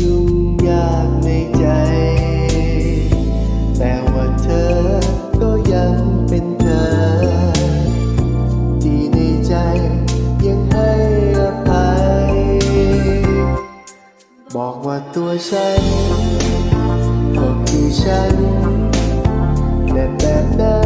ยุ่งยากในใจ แต่ว่าเธอก็ยังเป็นเธอ ที่ในใจยังให้อภัย บอกว่าตัวฉันก็คือฉันแบะแบบนั้น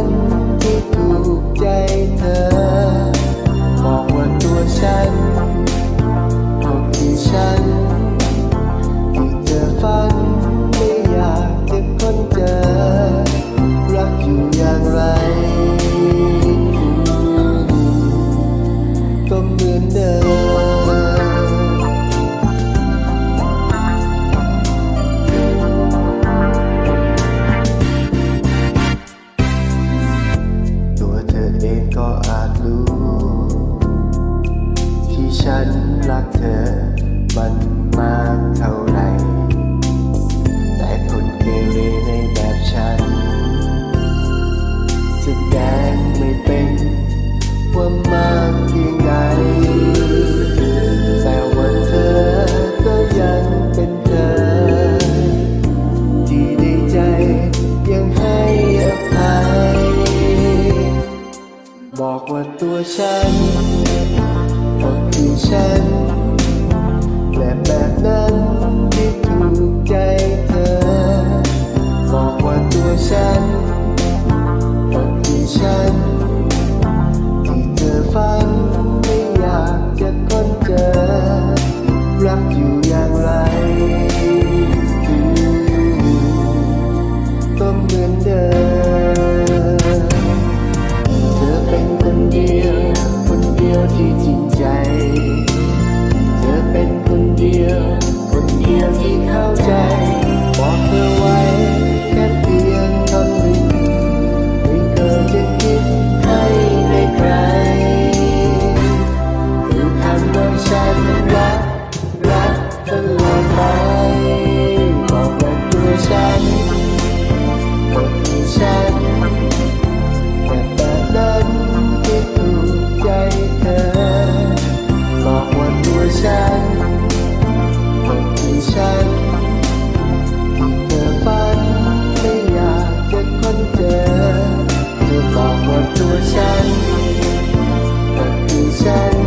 ฉัน บอกว่าตัวฉันก็คือฉัน